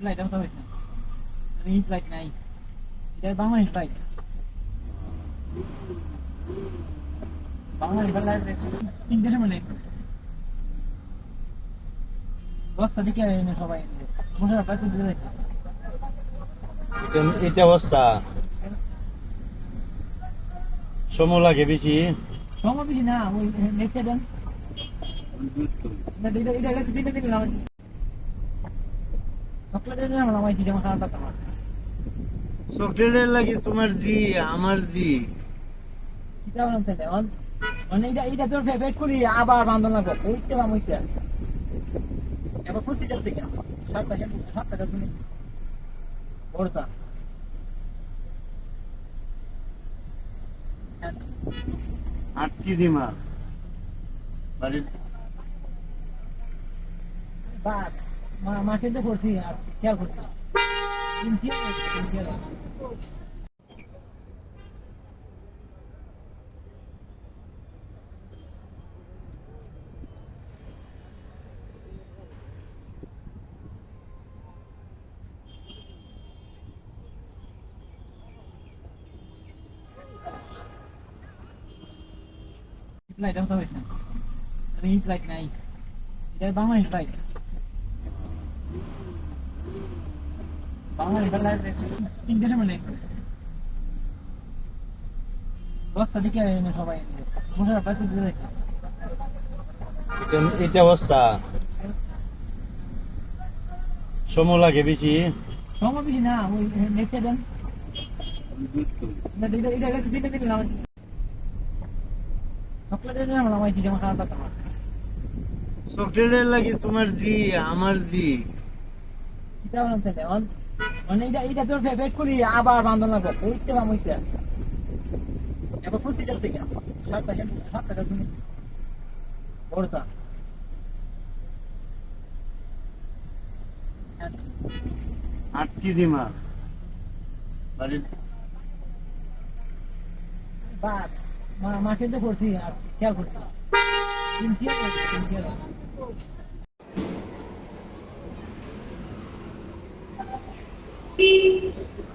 này đâu thôi anh flight này. এটা Bangladesh flight Bangladesh flight তিনটে নেই দশটা দিকে এনে সবাই বসে ফ্লাইট তুলতে যাচ্ছে এটা- অবস্থা সময় লাগে বেশি সময় বেশি না ওই নেটটা দেন এটা এটা এটা দিনে দিনে নামাই চকলেট আমরা নামাইছি যেমন লাগতো আমার চকলেটের লাগে তোমার জি আমার জি। কিতা বানাম তাহলে মানে এটা এটা তোর ফেভারিট করি আবার বান্ধব লাগবে ওইতে বাম ওইতে এবার প্রসিডার থেকে? সাত টাকা সাত টাকা শুনি। বড়টা। আট কেজি মাল। বাড়ির বাদ মাঠে তো করছি আর খেয়াল করছি flight đâu thôi. Đi flight này. Đi đây bắn flight. এটা- অবস্থা। সময় লাগে বেশি। সময় বেশি না ওই নেটটা দেন। চকলেটের লাগে তোমার জি আমার জি। অন- মানে এটা এটা তোর ফেভারিট করি আবার বান্ধব লাগবে ওইতে বাম ওইতে এবার প্রসিডার থেকে সাত টাকা সাত টাকা শুনি বড়টা আট কেজি মাল বাড়ির বাদ মাঠে তো করছি আর খেয়াল করছি ইঞ্চি